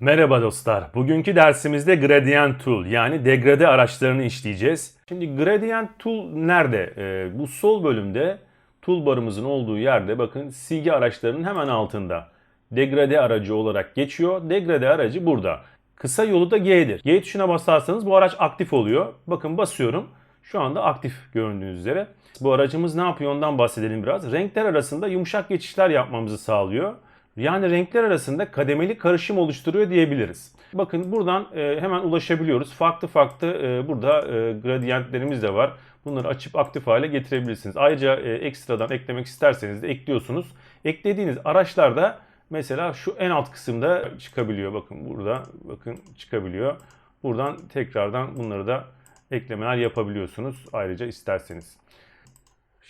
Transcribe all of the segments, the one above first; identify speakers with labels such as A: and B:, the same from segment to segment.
A: Merhaba dostlar. Bugünkü dersimizde Gradient Tool yani degrade araçlarını işleyeceğiz. Şimdi Gradient Tool nerede? Ee, bu sol bölümde toolbarımızın olduğu yerde bakın silgi araçlarının hemen altında. Degrade aracı olarak geçiyor. Degrade aracı burada. Kısa yolu da G'dir. G tuşuna basarsanız bu araç aktif oluyor. Bakın basıyorum. Şu anda aktif gördüğünüz üzere. Bu aracımız ne yapıyor ondan bahsedelim biraz. Renkler arasında yumuşak geçişler yapmamızı sağlıyor. Yani renkler arasında kademeli karışım oluşturuyor diyebiliriz. Bakın buradan e, hemen ulaşabiliyoruz. Farklı farklı e, burada e, gradiyentlerimiz de var. Bunları açıp aktif hale getirebilirsiniz. Ayrıca ekstradan eklemek isterseniz de ekliyorsunuz. Eklediğiniz araçlarda mesela şu en alt kısımda çıkabiliyor. Bakın burada bakın çıkabiliyor. Buradan tekrardan bunları da eklemeler yapabiliyorsunuz ayrıca isterseniz.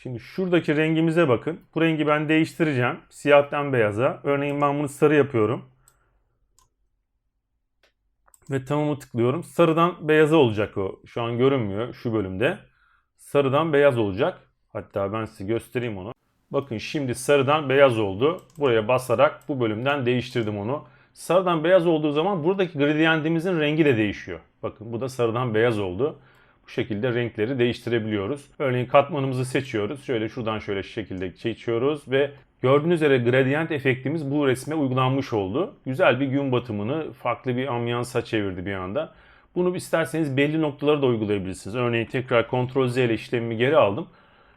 A: Şimdi şuradaki rengimize bakın. Bu rengi ben değiştireceğim. Siyahtan beyaza. Örneğin ben bunu sarı yapıyorum. Ve tamamı tıklıyorum. Sarıdan beyaza olacak o. Şu an görünmüyor şu bölümde. Sarıdan beyaz olacak. Hatta ben size göstereyim onu. Bakın şimdi sarıdan beyaz oldu. Buraya basarak bu bölümden değiştirdim onu. Sarıdan beyaz olduğu zaman buradaki gradiyentimizin rengi de değişiyor. Bakın bu da sarıdan beyaz oldu. Şekilde renkleri değiştirebiliyoruz. Örneğin katmanımızı seçiyoruz. Şöyle şuradan şöyle şekilde seçiyoruz ve gördüğünüz üzere gradient efektimiz bu resme uygulanmış oldu. Güzel bir gün batımını farklı bir ambiyansa çevirdi bir anda. Bunu isterseniz belli noktalara da uygulayabilirsiniz. Örneğin tekrar Ctrl Z ile işlemimi geri aldım.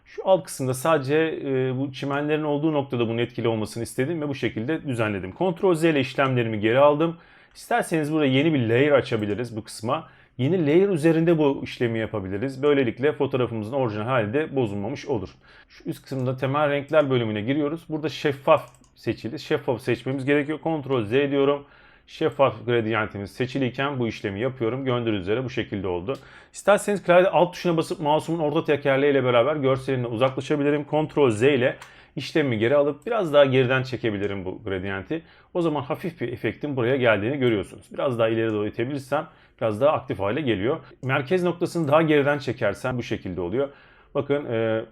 A: Şu alt kısımda sadece e, bu çimenlerin olduğu noktada bunun etkili olmasını istedim ve bu şekilde düzenledim. Ctrl Z ile işlemlerimi geri aldım. İsterseniz burada yeni bir layer açabiliriz bu kısma. Yeni layer üzerinde bu işlemi yapabiliriz. Böylelikle fotoğrafımızın orijinal hali de bozulmamış olur. Şu üst kısımda temel renkler bölümüne giriyoruz. Burada şeffaf seçili. Şeffaf seçmemiz gerekiyor. Ctrl Z diyorum. Şeffaf gradientimiz seçiliyken bu işlemi yapıyorum. Gördüğünüz üzere bu şekilde oldu. İsterseniz klavye alt tuşuna basıp mouse'umun orta tekerleği ile beraber görseline uzaklaşabilirim. Ctrl Z ile işlemi geri alıp biraz daha geriden çekebilirim bu gradienti. O zaman hafif bir efektin buraya geldiğini görüyorsunuz. Biraz daha ileri doğru itebilirsem biraz daha aktif hale geliyor. Merkez noktasını daha geriden çekersen bu şekilde oluyor. Bakın e,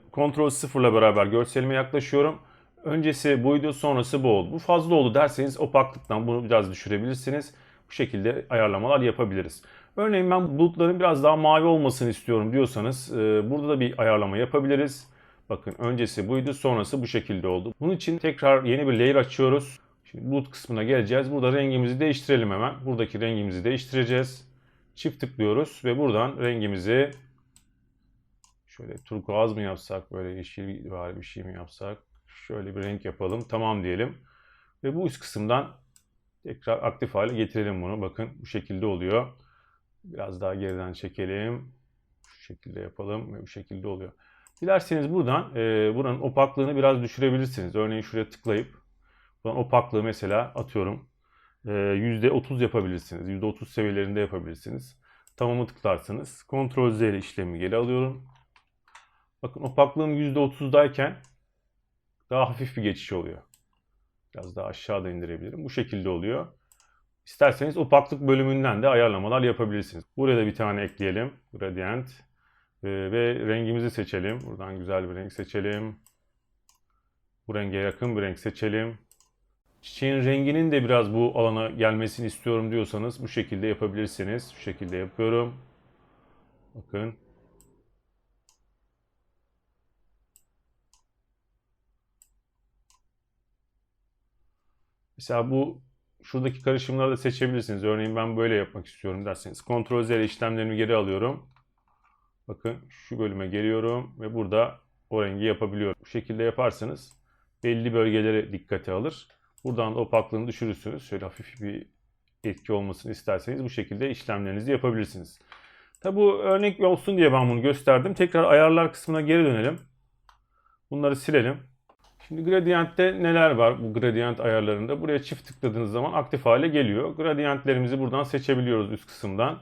A: 0 ile beraber görselime yaklaşıyorum. Öncesi buydu sonrası bu oldu. Bu fazla oldu derseniz opaklıktan bunu biraz düşürebilirsiniz. Bu şekilde ayarlamalar yapabiliriz. Örneğin ben bulutların biraz daha mavi olmasını istiyorum diyorsanız e, burada da bir ayarlama yapabiliriz. Bakın öncesi buydu sonrası bu şekilde oldu. Bunun için tekrar yeni bir layer açıyoruz. Şimdi bulut kısmına geleceğiz. Burada rengimizi değiştirelim hemen. Buradaki rengimizi değiştireceğiz. Çift tıklıyoruz ve buradan rengimizi şöyle turkuaz mı yapsak böyle yeşil var bir şey mi yapsak? Şöyle bir renk yapalım tamam diyelim. Ve bu üst kısımdan tekrar aktif hale getirelim bunu. Bakın bu şekilde oluyor. Biraz daha geriden çekelim. Şu şekilde yapalım ve bu şekilde oluyor. Dilerseniz buradan e, buranın opaklığını biraz düşürebilirsiniz. Örneğin şuraya tıklayıp buradan opaklığı mesela atıyorum %30 yapabilirsiniz. %30 seviyelerinde yapabilirsiniz. Tamamı tıklarsınız. Ctrl Z ile işlemi geri alıyorum. Bakın opaklığım %30'dayken daha hafif bir geçiş oluyor. Biraz daha aşağıda indirebilirim. Bu şekilde oluyor. İsterseniz opaklık bölümünden de ayarlamalar yapabilirsiniz. Buraya da bir tane ekleyelim. Gradient. Ee, ve rengimizi seçelim. Buradan güzel bir renk seçelim. Bu renge yakın bir renk seçelim. Çiçeğin renginin de biraz bu alana gelmesini istiyorum diyorsanız bu şekilde yapabilirsiniz. Şu şekilde yapıyorum. Bakın. Mesela bu şuradaki karışımları da seçebilirsiniz. Örneğin ben böyle yapmak istiyorum derseniz. Ctrl Z işlemlerimi geri alıyorum. Bakın şu bölüme geliyorum ve burada o rengi yapabiliyorum. Bu şekilde yaparsanız belli bölgelere dikkate alır. Buradan da opaklığını düşürürsünüz. Şöyle hafif bir etki olmasını isterseniz bu şekilde işlemlerinizi yapabilirsiniz. Tabi bu örnek olsun diye ben bunu gösterdim. Tekrar ayarlar kısmına geri dönelim. Bunları silelim. Şimdi gradientte neler var bu gradient ayarlarında? Buraya çift tıkladığınız zaman aktif hale geliyor. Gradientlerimizi buradan seçebiliyoruz üst kısımdan.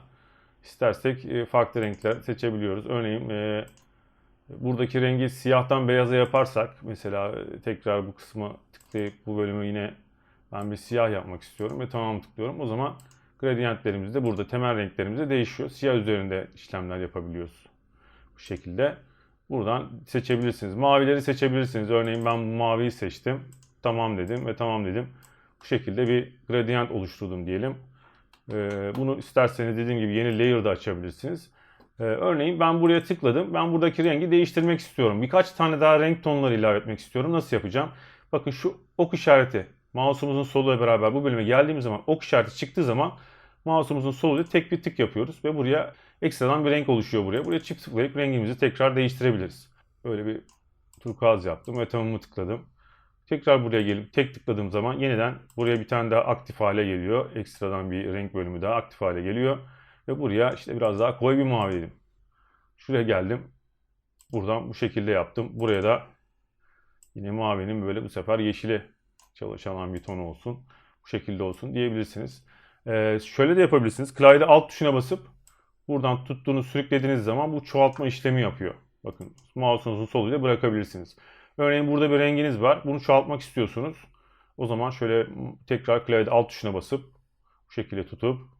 A: İstersek e, farklı renkler seçebiliyoruz. Örneğin e, buradaki rengi siyahtan beyaza yaparsak mesela e, tekrar bu kısma tıklayıp bu bölümü yine ben bir siyah yapmak istiyorum ve tamam tıklıyorum. O zaman gradientlerimiz de burada temel renklerimiz de değişiyor. Siyah üzerinde işlemler yapabiliyoruz. Bu şekilde buradan seçebilirsiniz. Mavileri seçebilirsiniz. Örneğin ben bu maviyi seçtim. Tamam dedim ve tamam dedim. Bu şekilde bir gradient oluşturdum diyelim. Ee, bunu isterseniz dediğim gibi yeni layer da açabilirsiniz. Ee, örneğin ben buraya tıkladım. Ben buradaki rengi değiştirmek istiyorum. Birkaç tane daha renk tonları ilave etmek istiyorum. Nasıl yapacağım? Bakın şu ok işareti. Mouse'umuzun soluyla beraber bu bölüme geldiğimiz zaman ok işareti çıktığı zaman mouse'umuzun soluyla tek bir tık yapıyoruz ve buraya ekstradan bir renk oluşuyor buraya. Buraya çift tıklayıp rengimizi tekrar değiştirebiliriz. Böyle bir turkuaz yaptım ve tamamı tıkladım. Tekrar buraya gelip tek tıkladığım zaman yeniden buraya bir tane daha aktif hale geliyor. Ekstradan bir renk bölümü daha aktif hale geliyor. Ve buraya işte biraz daha koyu bir mavi dedim. Şuraya geldim. Buradan bu şekilde yaptım. Buraya da yine mavinin böyle bu sefer yeşile çalışan bir ton olsun. Bu şekilde olsun diyebilirsiniz. Ee, şöyle de yapabilirsiniz. Klavyeде alt tuşuna basıp buradan tuttuğunu sürüklediğiniz zaman bu çoğaltma işlemi yapıyor. Bakın mouse'unuzun soluyla bırakabilirsiniz. Örneğin burada bir renginiz var. Bunu çoğaltmak istiyorsunuz. O zaman şöyle tekrar klavyede alt tuşuna basıp bu şekilde tutup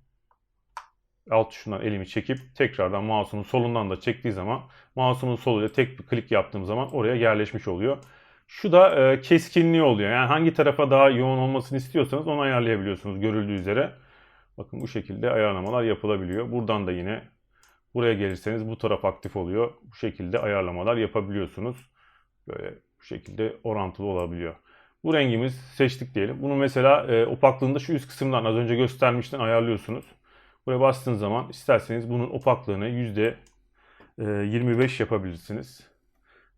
A: alt tuşundan elimi çekip tekrardan mouse'umun solundan da çektiği zaman mouse'umun soluyla tek bir klik yaptığım zaman oraya yerleşmiş oluyor. Şu da e, keskinliği oluyor. Yani hangi tarafa daha yoğun olmasını istiyorsanız onu ayarlayabiliyorsunuz görüldüğü üzere. Bakın bu şekilde ayarlamalar yapılabiliyor. Buradan da yine buraya gelirseniz bu taraf aktif oluyor. Bu şekilde ayarlamalar yapabiliyorsunuz. Böyle bu şekilde orantılı olabiliyor. Bu rengimiz seçtik diyelim. Bunu mesela e, opaklığında şu üst kısımdan az önce göstermiştim ayarlıyorsunuz. Buraya bastığınız zaman isterseniz bunun opaklığını yüzde 25 yapabilirsiniz.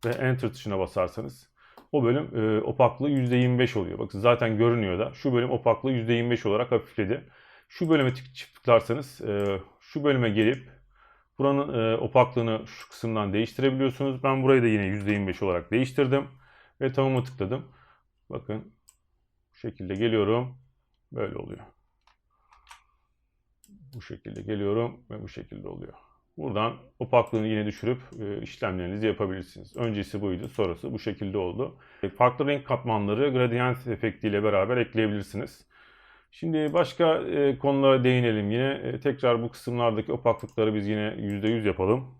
A: Ve Enter tuşuna basarsanız o bölüm e, opaklığı %25 oluyor. Bakın zaten görünüyor da. Şu bölüm opaklığı %25 olarak hafifledi. Şu bölüme tıklarsanız e, şu bölüme gelip buranın e, opaklığını şu kısımdan değiştirebiliyorsunuz. Ben burayı da yine %25 olarak değiştirdim. Ve tamamı tıkladım. Bakın bu şekilde geliyorum. Böyle oluyor. Bu şekilde geliyorum ve bu şekilde oluyor. Buradan opaklığını yine düşürüp e, işlemlerinizi yapabilirsiniz. Öncesi buydu, sonrası bu şekilde oldu. E, farklı renk katmanları gradient efektiyle beraber ekleyebilirsiniz. Şimdi başka e, konulara değinelim yine. Tekrar bu kısımlardaki opaklıkları biz yine %100 yapalım.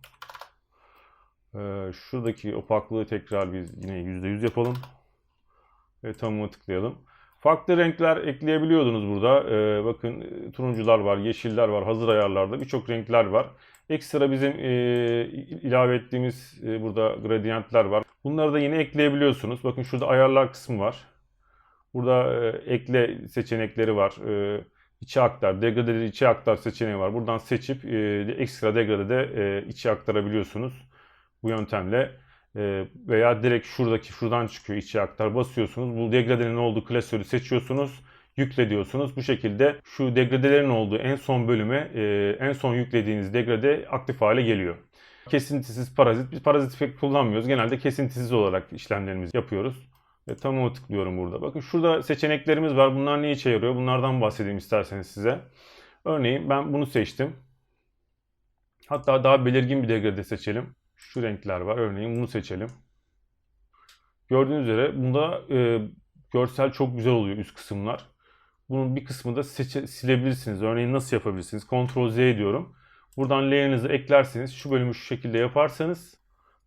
A: Şuradaki opaklığı tekrar biz yine %100 yapalım. Ve tamamı tıklayalım. Farklı renkler ekleyebiliyordunuz burada. Ee, bakın turuncular var, yeşiller var, hazır ayarlarda birçok renkler var. Ekstra bizim e, ilave ettiğimiz e, burada gradientler var. Bunları da yine ekleyebiliyorsunuz. Bakın şurada ayarlar kısmı var. Burada e, ekle seçenekleri var. E, içe aktar, degradeli içe aktar seçeneği var. Buradan seçip e, ekstra degradede e, içe aktarabiliyorsunuz. Bu yöntemle e, veya direkt şuradaki şuradan çıkıyor içe aktar basıyorsunuz. Bu degradenin olduğu klasörü seçiyorsunuz. Yükle diyorsunuz. Bu şekilde şu degradelerin olduğu en son bölüme e, en son yüklediğiniz degrade aktif hale geliyor. Kesintisiz parazit. Biz parazit pek kullanmıyoruz. Genelde kesintisiz olarak işlemlerimizi yapıyoruz. Ve tamamı tıklıyorum burada. Bakın şurada seçeneklerimiz var. Bunlar ne işe yarıyor? Bunlardan bahsedeyim isterseniz size. Örneğin ben bunu seçtim. Hatta daha belirgin bir degrade seçelim. Şu renkler var. Örneğin bunu seçelim. Gördüğünüz üzere bunda e, görsel çok güzel oluyor üst kısımlar. Bunun bir kısmını da seçe, silebilirsiniz. Örneğin nasıl yapabilirsiniz? Ctrl Z diyorum. Buradan layer'ınızı eklerseniz şu bölümü şu şekilde yaparsanız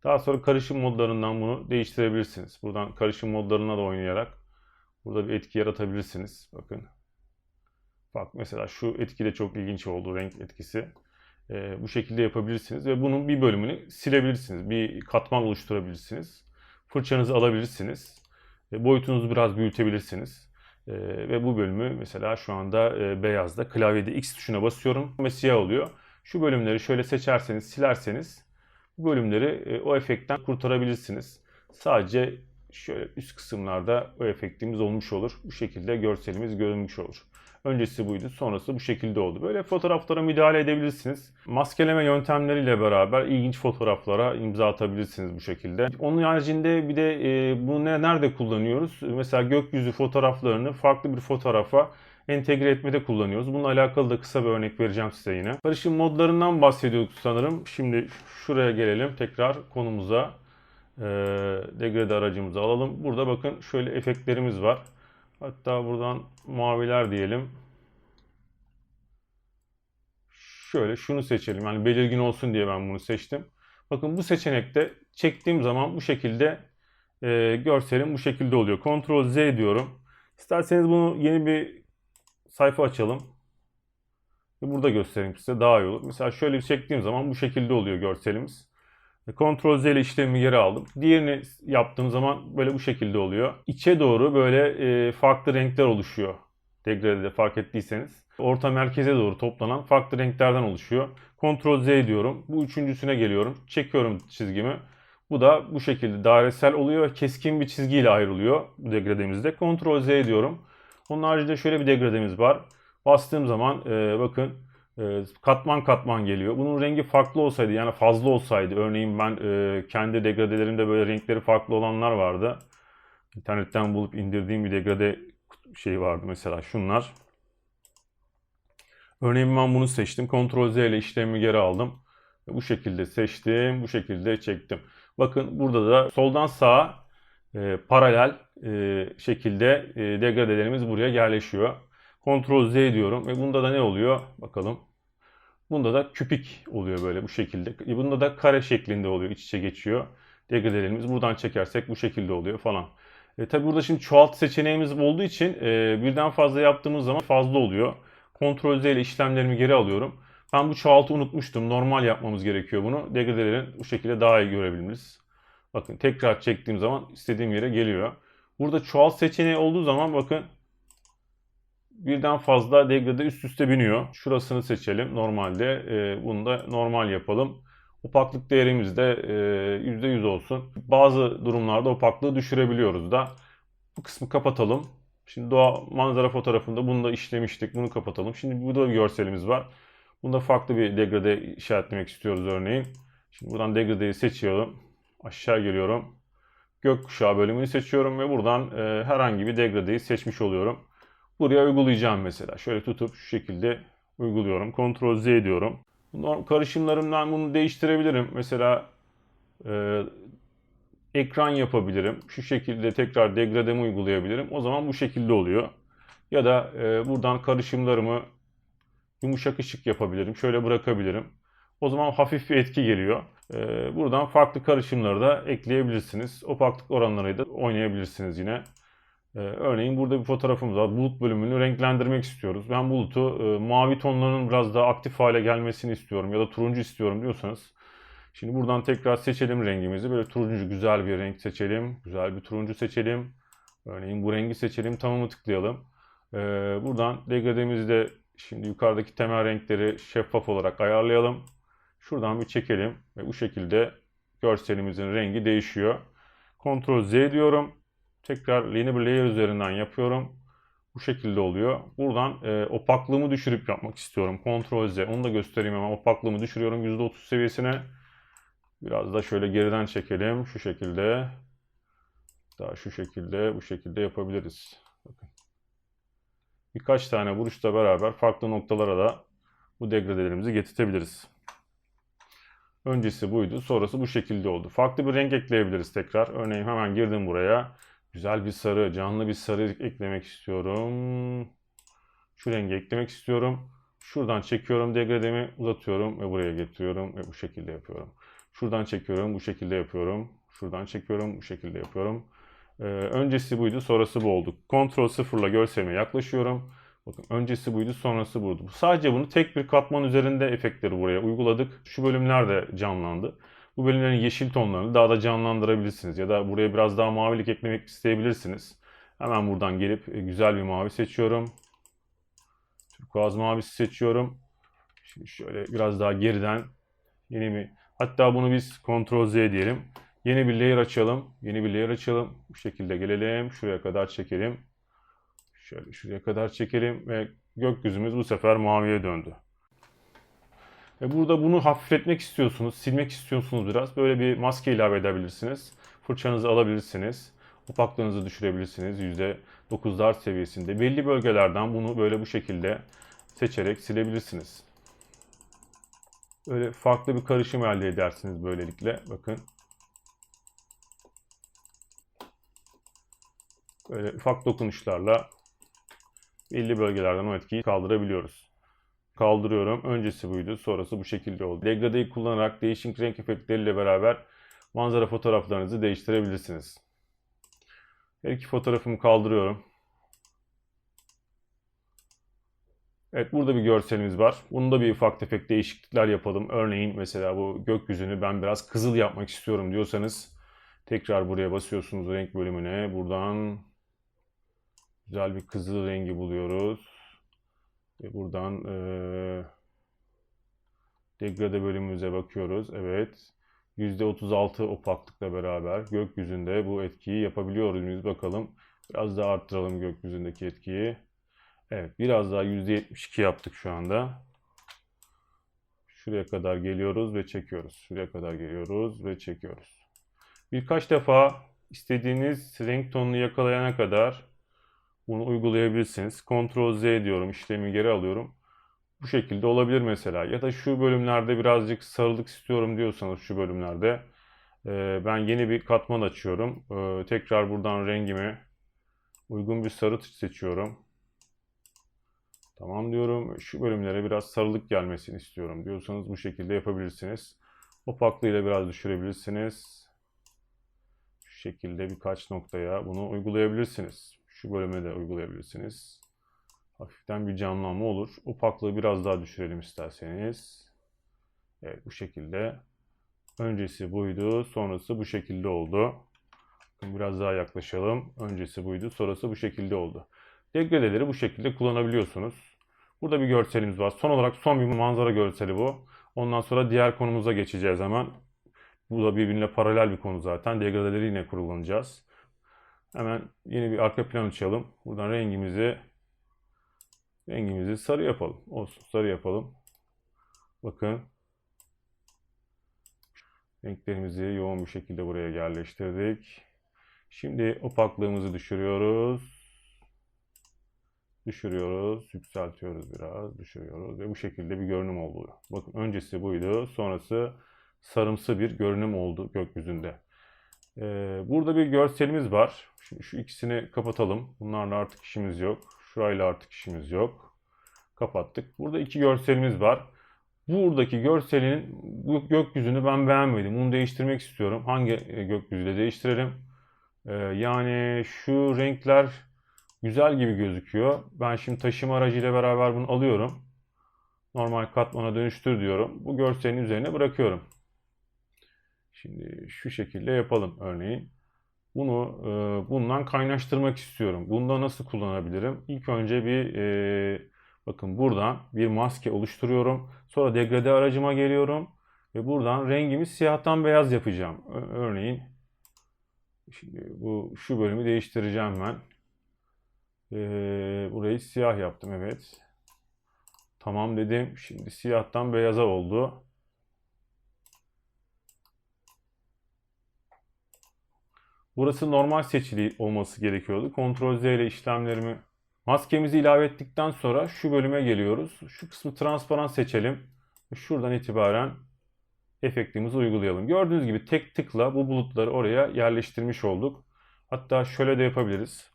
A: daha sonra karışım modlarından bunu değiştirebilirsiniz. Buradan karışım modlarına da oynayarak burada bir etki yaratabilirsiniz. Bakın. Bak mesela şu etki de çok ilginç oldu renk etkisi. E, bu şekilde yapabilirsiniz ve bunun bir bölümünü silebilirsiniz. Bir katman oluşturabilirsiniz. Fırçanızı alabilirsiniz. E, boyutunuzu biraz büyütebilirsiniz. E, ve bu bölümü mesela şu anda e, beyazda klavyede X tuşuna basıyorum ve siyah oluyor. Şu bölümleri şöyle seçerseniz, silerseniz bu bölümleri e, o efektten kurtarabilirsiniz. Sadece şöyle üst kısımlarda o efektimiz olmuş olur. Bu şekilde görselimiz görünmüş olur. Öncesi buydu, sonrası bu şekilde oldu. Böyle fotoğraflara müdahale edebilirsiniz. Maskeleme yöntemleriyle beraber ilginç fotoğraflara imza atabilirsiniz bu şekilde. Onun haricinde bir de e, bunu nerede kullanıyoruz? Mesela gökyüzü fotoğraflarını farklı bir fotoğrafa entegre etmede kullanıyoruz. Bununla alakalı da kısa bir örnek vereceğim size yine. Karışım modlarından bahsediyorduk sanırım. Şimdi şuraya gelelim tekrar konumuza. E, degrade aracımızı alalım. Burada bakın şöyle efektlerimiz var. Hatta buradan maviler diyelim. Şöyle şunu seçelim. Yani belirgin olsun diye ben bunu seçtim. Bakın bu seçenekte çektiğim zaman bu şekilde e, görselim bu şekilde oluyor. Ctrl Z diyorum. İsterseniz bunu yeni bir sayfa açalım. Burada göstereyim size daha iyi olur. Mesela şöyle bir çektiğim zaman bu şekilde oluyor görselimiz. Ctrl Z ile işlemi geri aldım. Diğerini yaptığım zaman böyle bu şekilde oluyor. İçe doğru böyle e, farklı renkler oluşuyor. Degradede fark ettiyseniz. Orta merkeze doğru toplanan farklı renklerden oluşuyor. Ctrl Z diyorum. Bu üçüncüsüne geliyorum. Çekiyorum çizgimi. Bu da bu şekilde dairesel oluyor keskin bir çizgiyle ayrılıyor bu degrademizde. Ctrl Z diyorum. Onun haricinde şöyle bir degrademiz var. Bastığım zaman e, bakın katman katman geliyor. Bunun rengi farklı olsaydı yani fazla olsaydı örneğin ben e, kendi degradelerimde böyle renkleri farklı olanlar vardı. İnternetten bulup indirdiğim bir degrade şey vardı mesela şunlar. Örneğin ben bunu seçtim. Ctrl Z ile işlemi geri aldım. Bu şekilde seçtim. Bu şekilde çektim. Bakın burada da soldan sağa e, paralel e, şekilde e, degradelerimiz buraya yerleşiyor. Ctrl Z diyorum ve bunda da ne oluyor? Bakalım. Bunda da küpik oluyor böyle bu şekilde. E, bunda da kare şeklinde oluyor. iç içe geçiyor. Degradelerimiz buradan çekersek bu şekilde oluyor falan. E, tabi burada şimdi çoğalt seçeneğimiz olduğu için e, birden fazla yaptığımız zaman fazla oluyor. Ctrl Z ile işlemlerimi geri alıyorum. Ben bu çoğaltı unutmuştum. Normal yapmamız gerekiyor bunu. Degradelerin bu şekilde daha iyi görebiliriz. Bakın tekrar çektiğim zaman istediğim yere geliyor. Burada çoğalt seçeneği olduğu zaman bakın birden fazla degrade üst üste biniyor. Şurasını seçelim normalde. E, bunu da normal yapalım. Opaklık değerimiz de e, %100 olsun. Bazı durumlarda opaklığı düşürebiliyoruz da. Bu kısmı kapatalım. Şimdi doğa manzara fotoğrafında bunu da işlemiştik. Bunu kapatalım. Şimdi burada bir görselimiz var. Bunda farklı bir degrade işaretlemek istiyoruz örneğin. Şimdi buradan degradeyi seçiyorum. Aşağı geliyorum. Gökkuşağı bölümünü seçiyorum ve buradan e, herhangi bir degradeyi seçmiş oluyorum. Buraya uygulayacağım mesela. Şöyle tutup şu şekilde uyguluyorum. Ctrl Z diyorum. Karışımlarımdan bunu değiştirebilirim. Mesela e, ekran yapabilirim. Şu şekilde tekrar degrademi uygulayabilirim. O zaman bu şekilde oluyor. Ya da e, buradan karışımlarımı yumuşak ışık yapabilirim. Şöyle bırakabilirim. O zaman hafif bir etki geliyor. E, buradan farklı karışımları da ekleyebilirsiniz. Opaklık oranlarıyla da oynayabilirsiniz yine. Ee, örneğin burada bir fotoğrafımız var. Bulut bölümünü renklendirmek istiyoruz. Ben bulutu e, mavi tonlarının biraz daha aktif hale gelmesini istiyorum ya da turuncu istiyorum diyorsanız. Şimdi buradan tekrar seçelim rengimizi. Böyle turuncu güzel bir renk seçelim. Güzel bir turuncu seçelim. Örneğin bu rengi seçelim. Tamamı tıklayalım. Ee, buradan degrademizi de şimdi yukarıdaki temel renkleri şeffaf olarak ayarlayalım. Şuradan bir çekelim ve bu şekilde görselimizin rengi değişiyor. Ctrl Z diyorum. Tekrar yeni bir layer üzerinden yapıyorum. Bu şekilde oluyor. Buradan e, opaklığımı düşürüp yapmak istiyorum. Ctrl Z. Onu da göstereyim hemen. Opaklığımı düşürüyorum %30 seviyesine. Biraz da şöyle geriden çekelim. Şu şekilde. Daha şu şekilde bu şekilde yapabiliriz. Bakın. Birkaç tane vuruşla beraber farklı noktalara da bu degradelerimizi getirtebiliriz. Öncesi buydu. Sonrası bu şekilde oldu. Farklı bir renk ekleyebiliriz tekrar. Örneğin hemen girdim buraya. Güzel bir sarı, canlı bir sarı eklemek istiyorum. Şu rengi eklemek istiyorum. Şuradan çekiyorum degrademi uzatıyorum ve buraya getiriyorum ve bu şekilde yapıyorum. Şuradan çekiyorum bu şekilde yapıyorum. Şuradan çekiyorum bu şekilde yapıyorum. Ee, öncesi buydu sonrası bu oldu. Ctrl sıfırla görselime yaklaşıyorum. Bakın öncesi buydu sonrası buydu. Sadece bunu tek bir katman üzerinde efektleri buraya uyguladık. Şu bölümler de canlandı. Bu bölümlerin yeşil tonlarını daha da canlandırabilirsiniz. Ya da buraya biraz daha mavilik eklemek isteyebilirsiniz. Hemen buradan gelip e, güzel bir mavi seçiyorum. Turkuaz mavisi seçiyorum. Şimdi şöyle biraz daha geriden yeni bir hatta bunu biz Ctrl Z diyelim. Yeni bir layer açalım. Yeni bir layer açalım. Bu şekilde gelelim. Şuraya kadar çekelim. Şöyle şuraya kadar çekelim ve gökyüzümüz bu sefer maviye döndü. Ve burada bunu hafifletmek istiyorsunuz, silmek istiyorsunuz biraz. Böyle bir maske ilave edebilirsiniz. Fırçanızı alabilirsiniz. Opaklığınızı düşürebilirsiniz. %9'lar seviyesinde. Belli bölgelerden bunu böyle bu şekilde seçerek silebilirsiniz. Böyle farklı bir karışım elde edersiniz böylelikle. Bakın. Böyle ufak dokunuşlarla belli bölgelerden o etkiyi kaldırabiliyoruz kaldırıyorum. Öncesi buydu. Sonrası bu şekilde oldu. Degradeyi kullanarak değişik renk efektleriyle beraber manzara fotoğraflarınızı değiştirebilirsiniz. Her iki fotoğrafımı kaldırıyorum. Evet burada bir görselimiz var. Bunda bir ufak tefek değişiklikler yapalım. Örneğin mesela bu gökyüzünü ben biraz kızıl yapmak istiyorum diyorsanız tekrar buraya basıyorsunuz renk bölümüne. Buradan güzel bir kızıl rengi buluyoruz. Ve buradan eee degrade bölümümüze bakıyoruz. Evet. %36 opaklıkla beraber gökyüzünde bu etkiyi yapabiliyoruz muyuz bakalım. Biraz daha arttıralım gökyüzündeki etkiyi. Evet biraz daha %72 yaptık şu anda. Şuraya kadar geliyoruz ve çekiyoruz. Şuraya kadar geliyoruz ve çekiyoruz. Birkaç defa istediğiniz renk tonunu yakalayana kadar bunu uygulayabilirsiniz. Ctrl Z diyorum, işlemi geri alıyorum. Bu şekilde olabilir mesela. Ya da şu bölümlerde birazcık sarılık istiyorum diyorsanız şu bölümlerde e, ben yeni bir katman açıyorum. E, tekrar buradan rengimi uygun bir sarı seçiyorum. Tamam diyorum. Şu bölümlere biraz sarılık gelmesini istiyorum diyorsanız bu şekilde yapabilirsiniz. Opaklığı ile biraz düşürebilirsiniz. Şu şekilde birkaç noktaya bunu uygulayabilirsiniz. Şu bölüme de uygulayabilirsiniz. Hafiften bir canlanma olur. Opaklığı biraz daha düşürelim isterseniz. Evet bu şekilde. Öncesi buydu. Sonrası bu şekilde oldu. Biraz daha yaklaşalım. Öncesi buydu. Sonrası bu şekilde oldu. Degradeleri bu şekilde kullanabiliyorsunuz. Burada bir görselimiz var. Son olarak son bir manzara görseli bu. Ondan sonra diğer konumuza geçeceğiz hemen. Bu da birbirine paralel bir konu zaten. Degradeleri yine kullanacağız. Hemen yeni bir arka plan açalım. Buradan rengimizi rengimizi sarı yapalım. Olsun sarı yapalım. Bakın. Renklerimizi yoğun bir şekilde buraya yerleştirdik. Şimdi opaklığımızı düşürüyoruz. Düşürüyoruz, yükseltiyoruz biraz, düşürüyoruz ve bu şekilde bir görünüm oldu. Bakın öncesi buydu, sonrası sarımsı bir görünüm oldu gökyüzünde. Ee, burada bir görselimiz var. Şimdi şu ikisini kapatalım. Bunlarla artık işimiz yok. Şurayla artık işimiz yok. Kapattık. Burada iki görselimiz var. Buradaki görselin gökyüzünü ben beğenmedim. Bunu değiştirmek istiyorum. Hangi e, gökyüzüyle değiştirelim? Ee, yani şu renkler güzel gibi gözüküyor. Ben şimdi taşıma aracıyla beraber bunu alıyorum. Normal katmana dönüştür diyorum. Bu görselin üzerine bırakıyorum. Şimdi şu şekilde yapalım örneğin. Bunu e, bundan kaynaştırmak istiyorum. Bunda nasıl kullanabilirim? İlk önce bir e, bakın buradan bir maske oluşturuyorum. Sonra degrade aracıma geliyorum ve buradan rengimi siyahtan beyaz yapacağım. Örneğin şimdi bu şu bölümü değiştireceğim ben. E, burayı siyah yaptım evet. Tamam dedim. Şimdi siyahtan beyaza oldu. Burası normal seçili olması gerekiyordu. Ctrl Z ile işlemlerimi maskemizi ilave ettikten sonra şu bölüme geliyoruz. Şu kısmı transparan seçelim. Şuradan itibaren efektimizi uygulayalım. Gördüğünüz gibi tek tıkla bu bulutları oraya yerleştirmiş olduk. Hatta şöyle de yapabiliriz.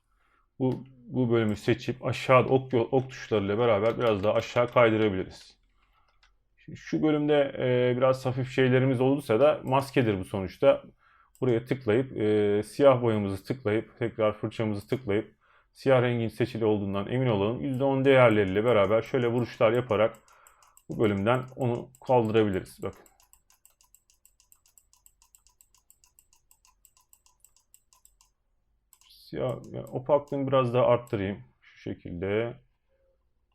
A: Bu, bu bölümü seçip aşağı ok, ok tuşlarıyla beraber biraz daha aşağı kaydırabiliriz. Şimdi şu bölümde e, biraz hafif şeylerimiz olursa da maskedir bu sonuçta. Buraya tıklayıp e, siyah boyamızı tıklayıp tekrar fırçamızı tıklayıp siyah rengin seçili olduğundan emin olalım. %10 değerleriyle beraber şöyle vuruşlar yaparak bu bölümden onu kaldırabiliriz. Bakın. Siyah, yani opaklığını biraz daha arttırayım. Şu şekilde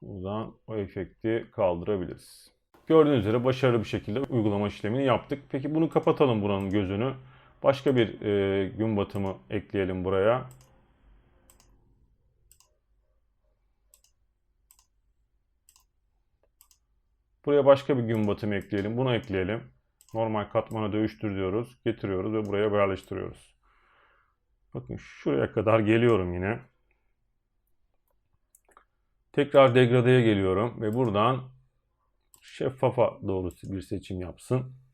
A: buradan o efekti kaldırabiliriz. Gördüğünüz üzere başarılı bir şekilde uygulama işlemini yaptık. Peki bunu kapatalım buranın gözünü. Başka bir e, gün batımı ekleyelim buraya. Buraya başka bir gün batımı ekleyelim. Bunu ekleyelim. Normal katmana dövüştür diyoruz. Getiriyoruz ve buraya yerleştiriyoruz. Bakın şuraya kadar geliyorum yine. Tekrar degradeye geliyorum ve buradan şeffafa doğru bir seçim yapsın.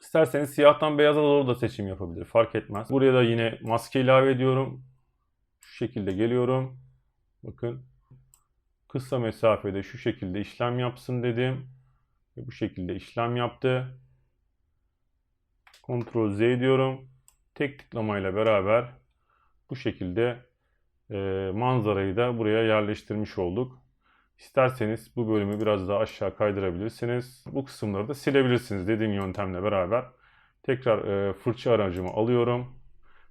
A: İsterseniz siyahtan beyaza doğru da seçim yapabilir. Fark etmez. Buraya da yine maske ilave ediyorum. Şu şekilde geliyorum. Bakın. Kısa mesafede şu şekilde işlem yapsın dedim. Ve bu şekilde işlem yaptı. Ctrl Z diyorum. Tek tıklamayla beraber bu şekilde e, manzarayı da buraya yerleştirmiş olduk. İsterseniz bu bölümü biraz daha aşağı kaydırabilirsiniz. Bu kısımları da silebilirsiniz dediğim yöntemle beraber. Tekrar e, fırça aracımı alıyorum.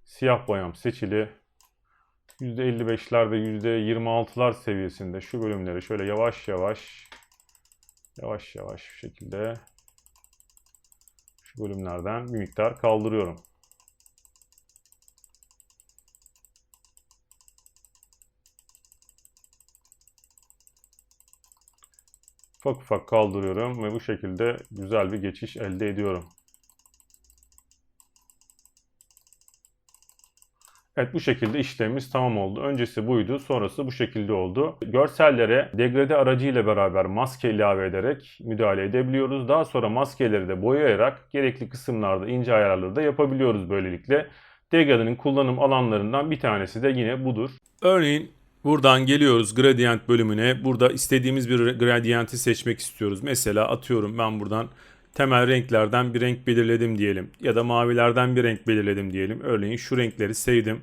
A: Siyah boyam seçili. %55'lerde %26'lar seviyesinde şu bölümleri şöyle yavaş yavaş yavaş yavaş şu şekilde şu bölümlerden bir miktar kaldırıyorum. Ufak ufak kaldırıyorum ve bu şekilde güzel bir geçiş elde ediyorum. Evet bu şekilde işlemimiz tamam oldu. Öncesi buydu, sonrası bu şekilde oldu. Görsellere degrade aracı ile beraber maske ilave ederek müdahale edebiliyoruz. Daha sonra maskeleri de boyayarak gerekli kısımlarda ince ayarları da yapabiliyoruz böylelikle. Degrade'nin kullanım alanlarından bir tanesi de yine budur. Örneğin buradan geliyoruz gradient bölümüne. Burada istediğimiz bir gradienti seçmek istiyoruz. Mesela atıyorum ben buradan temel renklerden bir renk belirledim diyelim. Ya da mavilerden bir renk belirledim diyelim. Örneğin şu renkleri sevdim.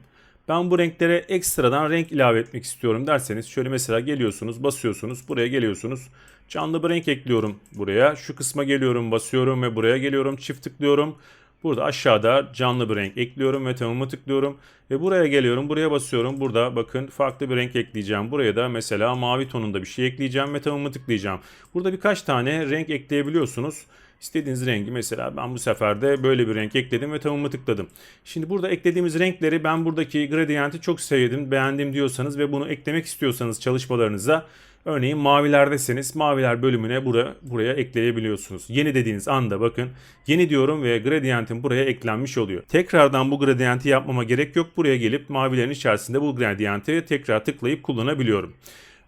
A: Ben bu renklere ekstradan renk ilave etmek istiyorum derseniz şöyle mesela geliyorsunuz basıyorsunuz buraya geliyorsunuz. Canlı bir renk ekliyorum buraya. Şu kısma geliyorum basıyorum ve buraya geliyorum çift tıklıyorum. Burada aşağıda canlı bir renk ekliyorum ve tamamı tıklıyorum. Ve buraya geliyorum buraya basıyorum. Burada bakın farklı bir renk ekleyeceğim. Buraya da mesela mavi tonunda bir şey ekleyeceğim ve tamamı tıklayacağım. Burada birkaç tane renk ekleyebiliyorsunuz. İstediğiniz rengi mesela ben bu sefer de böyle bir renk ekledim ve tamamı tıkladım. Şimdi burada eklediğimiz renkleri ben buradaki gradienti çok sevdim, beğendim diyorsanız ve bunu eklemek istiyorsanız çalışmalarınıza örneğin mavilerdeseniz maviler bölümüne buraya, buraya ekleyebiliyorsunuz. Yeni dediğiniz anda bakın yeni diyorum ve gradientin buraya eklenmiş oluyor. Tekrardan bu gradienti yapmama gerek yok. Buraya gelip mavilerin içerisinde bu gradienti tekrar tıklayıp kullanabiliyorum.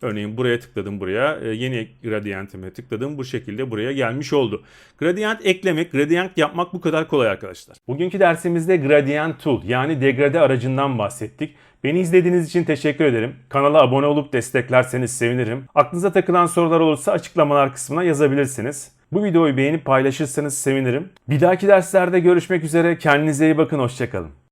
A: Örneğin buraya tıkladım buraya. e, Yeni gradientime tıkladım. Bu şekilde buraya gelmiş oldu. Gradient eklemek, gradient yapmak bu kadar kolay arkadaşlar. Bugünkü dersimizde Gradient Tool yani degrade aracından bahsettik. Beni izlediğiniz için teşekkür ederim. Kanala abone olup desteklerseniz sevinirim. Aklınıza takılan sorular olursa açıklamalar kısmına yazabilirsiniz. Bu videoyu beğenip paylaşırsanız sevinirim. Bir dahaki derslerde görüşmek üzere. Kendinize iyi bakın. Hoşçakalın.